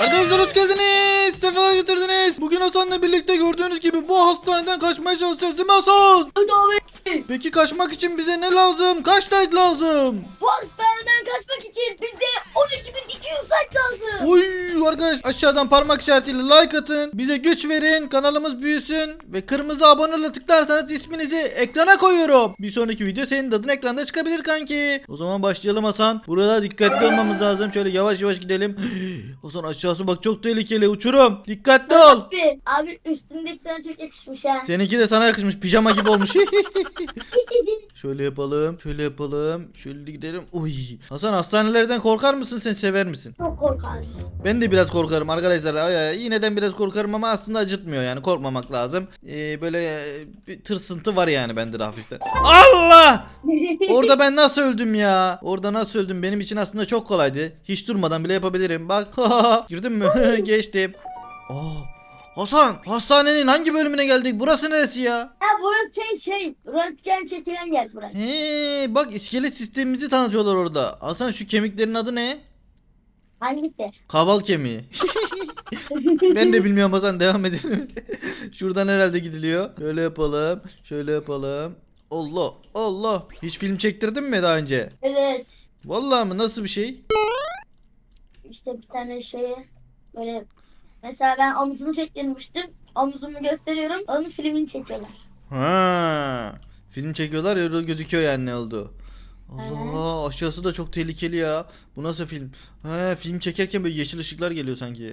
Arkadaşlar hoş geldiniz. Sefa getirdiniz. Bugün Hasan'la birlikte gördüğünüz gibi bu hastaneden kaçmaya çalışacağız değil mi Hasan? Hadi abi. Peki kaçmak için bize ne lazım? Kaç like lazım? Bu hastaneden kaçmak için bize 12.200 like lazım. Uy arkadaş aşağıdan parmak işaretiyle like atın. Bize güç verin. Kanalımız büyüsün. Ve kırmızı abonele tıklarsanız isminizi ekrana koyuyorum. Bir sonraki video senin adın ekranda çıkabilir kanki. O zaman başlayalım Hasan. Burada dikkatli olmamız lazım. Şöyle yavaş yavaş gidelim. Hasan aşağısı bak çok tehlikeli uçurum. Dikkatli ol. Abi, abi üstündeki sana çok yakışmış ha. Seninki de sana yakışmış. Pijama gibi olmuş. Şöyle yapalım. Şöyle yapalım. Şöyle gidelim. Uy. Hasan hastanelerden korkar mısın sen sever misin? Çok korkarım. Ben de biraz korkarım arkadaşlar. Ay, ay, İğneden biraz korkarım ama aslında acıtmıyor yani. Korkmamak lazım. Ee, böyle e, bir tırsıntı var yani bende de hafiften. Allah! Orada ben nasıl öldüm ya? Orada nasıl öldüm? Benim için aslında çok kolaydı. Hiç durmadan bile yapabilirim. Bak. Girdin mü? Geçtim. Aa, Hasan, hastanenin hangi bölümüne geldik? Burası neresi ya? ha burası şey şey röntgen çekilen yer burası. He, bak iskelet sistemimizi tanıtıyorlar orada. Hasan şu kemiklerin adı ne? Hangisi? Kaval kemiği. ben de bilmiyorum Hasan devam edelim. Şuradan herhalde gidiliyor. Şöyle yapalım. Şöyle yapalım. Allah Allah. Hiç film çektirdin mi daha önce? Evet. Vallahi mı? Nasıl bir şey? İşte bir tane şeyi böyle mesela ben omzumu çektirmiştim. Omzumu gösteriyorum. Onun filmini çekiyorlar. Ha. Film çekiyorlar ya gözüküyor yani ne oldu. Allah aşağısı da çok tehlikeli ya. Bu nasıl film? He, film çekerken böyle yeşil ışıklar geliyor sanki.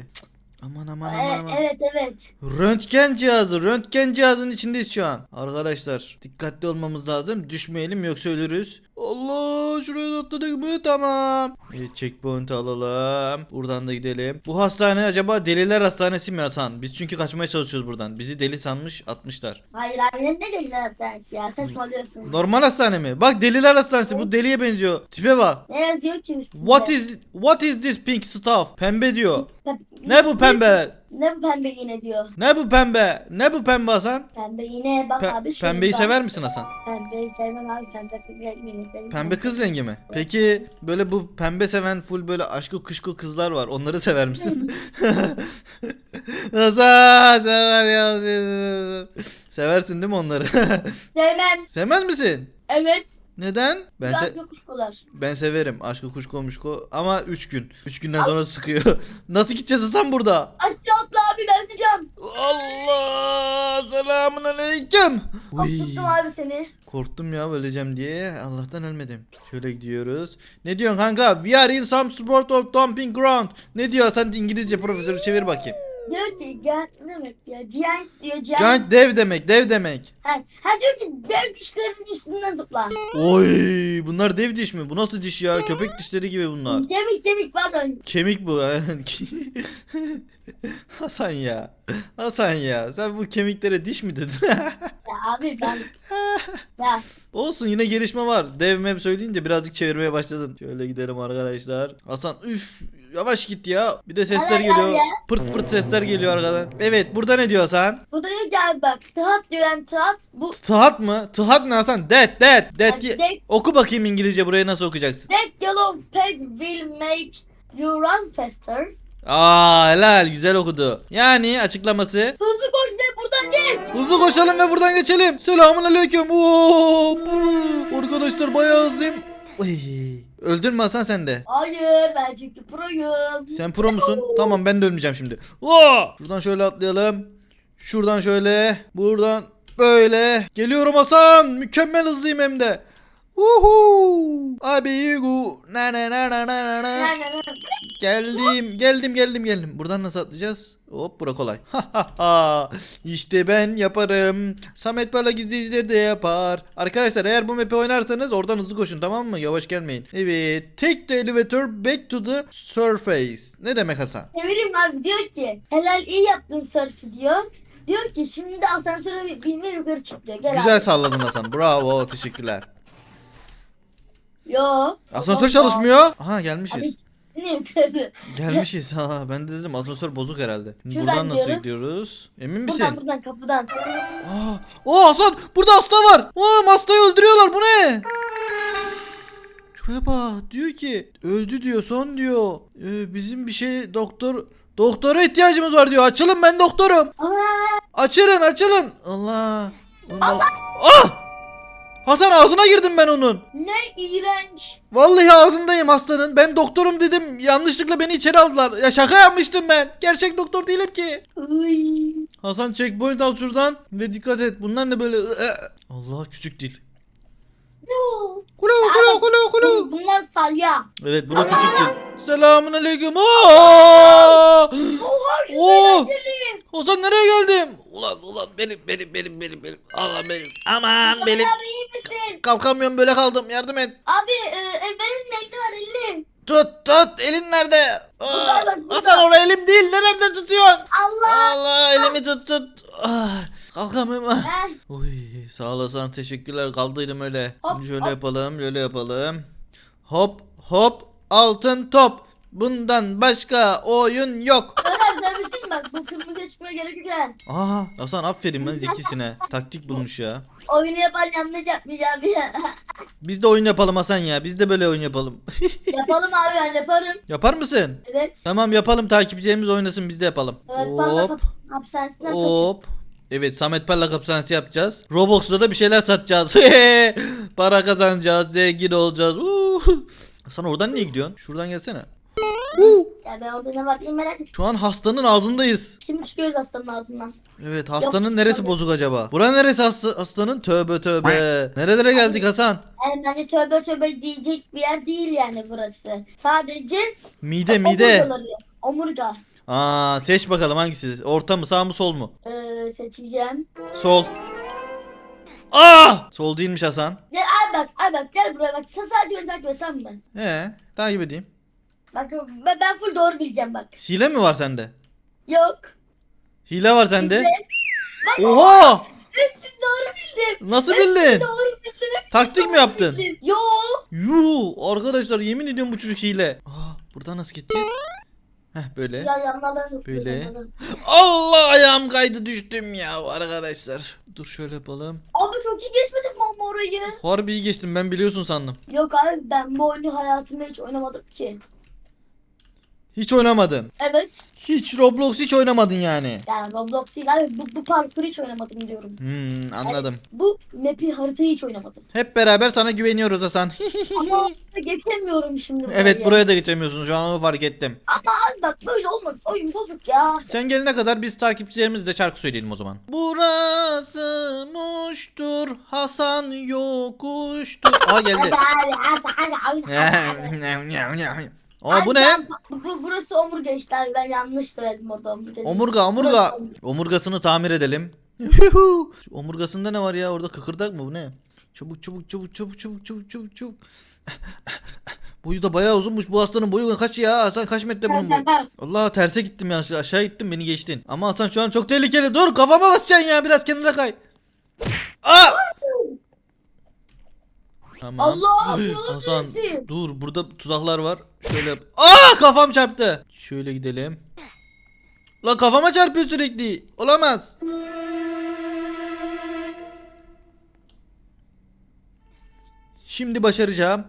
Aman aman aman Evet, aman. evet evet. Röntgen cihazı. Röntgen cihazının içindeyiz şu an. Arkadaşlar dikkatli olmamız lazım. Düşmeyelim yoksa ölürüz. Allah şuraya atladık mı? Tamam. Evet, checkpoint alalım. Buradan da gidelim. Bu hastane acaba deliler hastanesi mi Hasan? Biz çünkü kaçmaya çalışıyoruz buradan. Bizi deli sanmış atmışlar. Hayır abi ne deliler hastanesi ya saçmalıyorsun. Normal hastane mi? Bak deliler hastanesi. Bu deliye benziyor. Tipe bak. Ne yazıyor ki üstünde? What is what is this pink stuff? Pembe diyor. Ne bu pembe? Ne bu pembe iğne diyor. Ne bu pembe? Ne bu pembe Hasan? Pembe iğne bak Pe- abi şurada. pembeyi sever misin Hasan? Pembeyi sevmem abi pembe sevmem. Pembe kız rengi mi? Peki böyle bu pembe seven full böyle aşkı kuşku kızlar var. Onları sever misin? Hasan sever ya. Seversin değil mi onları? Sevmem. Sevmez misin? Evet. Neden? Ben se- Biraz kuşkular. ben severim aşkı kuşku muşku ama 3 gün. 3 günden sonra sıkıyor. Nasıl gideceğiz Hasan burada? Aşağı atla abi ben sıcağım. Allah selamun aleyküm. Uy. Korkuttum abi seni. Korktum ya öleceğim diye. Allah'tan ölmedim. Şöyle gidiyoruz. Ne diyorsun kanka? We are in some sport or dumping ground. Ne diyor sen İngilizce profesörü çevir bakayım. Diyor ki gel ne demek ya giant diyor giant. Giant dev demek dev demek. Ha, ha diyor ki dev dişlerinin üstünden zıpla. Oy bunlar dev diş mi? Bu nasıl diş ya? Köpek dişleri gibi bunlar. Kemik kemik pardon. Kemik bu. Hasan ya. Hasan ya. Sen bu kemiklere diş mi dedin? Ya abi ben. ya Olsun yine gelişme var. Dev mev söyleyince birazcık çevirmeye başladın. Şöyle gidelim arkadaşlar. Hasan üf yavaş git ya. Bir de sesler ay, geliyor. ya. Pırt pırt sesler geliyor arkadan. Evet burada ne diyor Hasan? burada diyor ki abi bak tıhat diyor yani tıhat. Bu Tıhat mı? Tıhat ne Hasan? Dead dead dead. Ay, diye- dead. Oku bakayım İngilizce buraya nasıl okuyacaksın? that yellow pad will make you run faster. Aa helal güzel okudu. Yani açıklaması Hızlı koş ve buradan geç. Hızlı koşalım ve buradan geçelim. Selamun aleyküm. Oo, bu. Arkadaşlar bayağı hızlıyım. Uy. Öldün mü Hasan sen de? Hayır ben çünkü proyum. Sen pro musun? Tamam ben de ölmeyeceğim şimdi. Oo! Şuradan şöyle atlayalım. Şuradan şöyle. Buradan böyle. Geliyorum Hasan. Mükemmel hızlıyım hem de. Uhu. Abi yugu. Na na na na na na. Geldim, geldim, geldim, geldim. Buradan nasıl atlayacağız? Hop, bura kolay. Ha ha ha. İşte ben yaparım. Samet Bala izleyicileri de yapar. Arkadaşlar eğer bu map'i oynarsanız oradan hızlı koşun tamam mı? Yavaş gelmeyin. Evet. Take the elevator back to the surface. Ne demek Hasan? Çevireyim abi diyor ki helal iyi yaptın sörfü diyor. Diyor ki şimdi de asansöre binme yukarı çık diyor. Gel Güzel abi. salladın Hasan. Bravo. Teşekkürler. Yo. Asansör çalışmıyor. Aha gelmişiz. Abi yukarı? Gelmişiz. Ha ben de dedim asansör bozuk herhalde. Şuradan buradan nasıl gidiyoruz. gidiyoruz? Emin misin? Buradan buradan kapıdan. Aa, o Hasan burada hasta var. Oğlum hastayı öldürüyorlar. Bu ne? Şuraya bak. Diyor ki öldü diyor son diyor. Ee, bizim bir şey doktor Doktora ihtiyacımız var diyor. Açılın ben doktorum. Açılın açılın. Allah. Allah. Ah! Hasan ağzına girdim ben onun. ne iğrenç. Vallahi ağzındayım hastanın. Ben doktorum dedim. Yanlışlıkla beni içeri aldılar. Ya şaka yapmıştım ben. Gerçek doktor değilim ki. Iy. Hasan checkpoint al şuradan. Ve dikkat et. Bunlar ne böyle? Allah küçük dil. Yoo. Kulu kulu kulu kulu. Bu- Bunlar salya. Evet bu da küçük dil. Selamun aleyküm. Aa! Oha Hasan nereye geldim? Ulan ulan benim benim benim benim benim. Allah benim. Aman benim. Abi iyi misin? Kalkamıyorum böyle kaldım. Yardım et. Abi e, e, benim neydi var elin? Tut tut. Elin nerede? Aa, Burada bak, burada. Hasan orada elim değil. Neremde tutuyorsun? Allah. Allah elimi tut tut. Ah, kalkamıyorum. Ah. Heh. Uy, sağ olasın teşekkürler kaldıydım öyle. Hop, Şimdi şöyle hop. yapalım şöyle yapalım. Hop hop altın top. Bundan başka oyun yok. Ömer demiştim bak bu kırmızıya çıkmaya gerek yok yani. Aa Hasan aferin lan zekisine. Taktik bulmuş ya. Oyunu yapan yanlış yapmayacağım ya. Biz de oyun yapalım Hasan ya. Biz de böyle oyun yapalım. Yapalım abi ben yaparım. Yapar mısın? Evet. Tamam yapalım takipçilerimiz oynasın biz de yapalım. Evet Hop kap hapishanesinden kaçın. hop. Evet Samet Parlak hapishanesi yapacağız. Roblox'ta da bir şeyler satacağız. Para kazanacağız. Zengin olacağız. Uh. Hasan oradan niye gidiyorsun? Şuradan gelsene. Ya ben orada ne var diye merak ettim. Şu an hastanın ağzındayız. Şimdi çıkıyoruz hastanın ağzından. Evet hastanın Yok, neresi tabii. bozuk acaba? Bura neresi hasta, hastanın? Tövbe tövbe. Nerelere geldik Hasan? Yani bence tövbe tövbe diyecek bir yer değil yani burası. Sadece Mide mide. omurgaları. Omurga. Aa seç bakalım hangisi? Orta mı sağ mı sol mu? Ee, seçeceğim. Sol. Aa! Sol değilmiş Hasan. Gel ay bak ay bak gel buraya bak. Sen sadece beni takip et tamam mı? He, takip edeyim. Bak ben, ben full doğru bileceğim bak. Hile mi var sende? Yok. Hile var sende. Bizde- Oha! Hepsini doğru bildim. Nasıl Hepsini bildin? Doğru bildim. hepsini Taktik mi doğru yaptın? bildim. Yok. Yuh! Arkadaşlar yemin ediyorum bu çocuk hile. Aa, buradan nasıl gideceğiz? Heh böyle. Ya yanlardan Böyle. Allah ayağım kaydı düştüm ya arkadaşlar. Dur şöyle yapalım. Abi çok iyi geçmedin mi ama orayı? Harbi iyi geçtim ben biliyorsun sandım. Yok abi ben bu oyunu hayatımda hiç oynamadım ki. Hiç oynamadın. Evet. Hiç Roblox hiç oynamadın yani. Yani Roblox değil abi bu, bu parkuru hiç oynamadım diyorum. Hmm, anladım. Bu map'i haritayı hiç oynamadım. Hep beraber sana güveniyoruz Hasan. Ama geçemiyorum şimdi burayı. evet buraya da geçemiyorsun şu an onu fark ettim. Ama abi bak böyle olmaz. Oyun bozuk ya. Sen gelene kadar biz takipçilerimizle şarkı söyleyelim o zaman. Burası muştur, Hasan yokuştur. Aa Hadi geldi. hadi hadi hadi hadi. Aa bu ne? Ben- Bu, burası omurga işte abi ben yanlış söyledim orada omurga. değil. Omurga, omurga. Omurgasını tamir edelim. Yuhu! Şu Omurgasında ne var ya? Orada kıkırdak mı bu ne? Çabuk çabuk çabuk çabuk çabuk çabuk çabuk çabuk. boyu da bayağı uzunmuş. Bu hastanın boyu kaç ya? Hasan kaç metre bunun boyu? Allah terse gittim ya aşağı gittim beni geçtin. Ama Hasan şu an çok tehlikeli. Dur kafama basacaksın ya biraz kenara kay. Aa! Tamam. Allah Allah Hasan birisi. dur burada tuzaklar var. Şöyle yap. Aa kafam çarptı. Şöyle gidelim. La kafama çarpıyor sürekli. Olamaz. Şimdi başaracağım.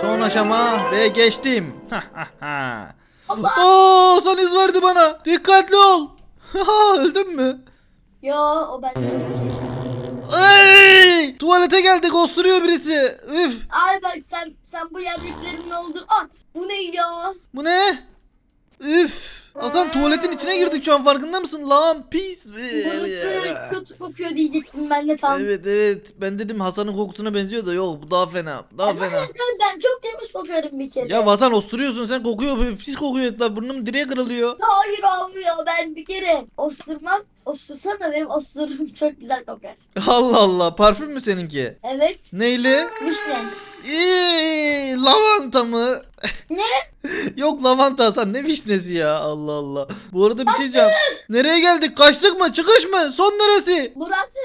Son aşama ve geçtim. Allah. Oo, son iz verdi bana. Dikkatli ol. Öldün mü? Yo o ben Ay! Tuvalete geldik osuruyor birisi. Üf. Ay bak sen sen bu yerdekilerin ne oldu? Ah bu ne ya? Bu ne? Üf. Hasan tuvaletin içine girdik şu an farkında mısın? Lan pis. Burası kötü kokuyor diyecektim ben de tam. Evet evet ben dedim Hasan'ın kokusuna benziyor da yok bu daha fena daha fena. Ben, ben çok temiz kokuyorum bir kere. Ya Hasan osturuyorsun sen kokuyor pis kokuyor etraf burnum direğe kırılıyor. Hayır olmuyor ben bir kere osurmam. Osursam da benim osurum çok güzel kokar. Allah Allah parfüm mü seninki? Evet. Neyli? Vişne. İyi, lavanta mı? Ne? Yok lavanta Hasan ne vişnesi ya Allah Allah. Bu arada bir şey diyeceğim. Nereye geldik? Kaçtık mı? Çıkış mı? Son neresi? Burası.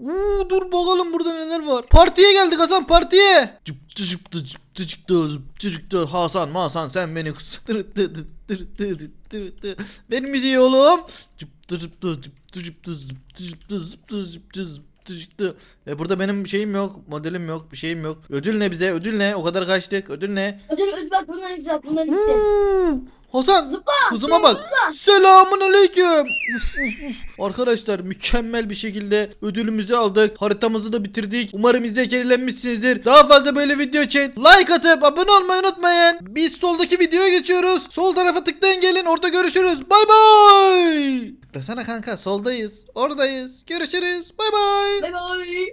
Uuu dur bakalım burada neler var. Partiye geldik Hasan partiye. Cıp cıcıptı cıptı çıktı zıptı çıktı. Hasan Hasan sen beni tırıttı tırıttı tırıttı. Benim müziği oğlum. Cıptı cıptı cıptı cıptı zıptı cıptı zıptı zıptı zıptı çıktı çıktı. E burada benim şeyim yok. Modelim yok. Bir şeyim yok. Ödül ne bize? Ödül ne? O kadar kaçtık. Ödül ne? Ödül ödül bak bunların bak bunların. Uuu, Hasan Zıpla. hızıma bak. Selamun aleyküm. Arkadaşlar mükemmel bir şekilde ödülümüzü aldık. Haritamızı da bitirdik. Umarım izleyerek eğlenmişsinizdir. Daha fazla böyle video için like atıp abone olmayı unutmayın. Biz soldaki videoya geçiyoruz. Sol tarafa tıklayın gelin. Orada görüşürüz. Bay bay. Tıklasana kanka soldayız. Oradayız. Görüşürüz. Bay bay. Bay bay.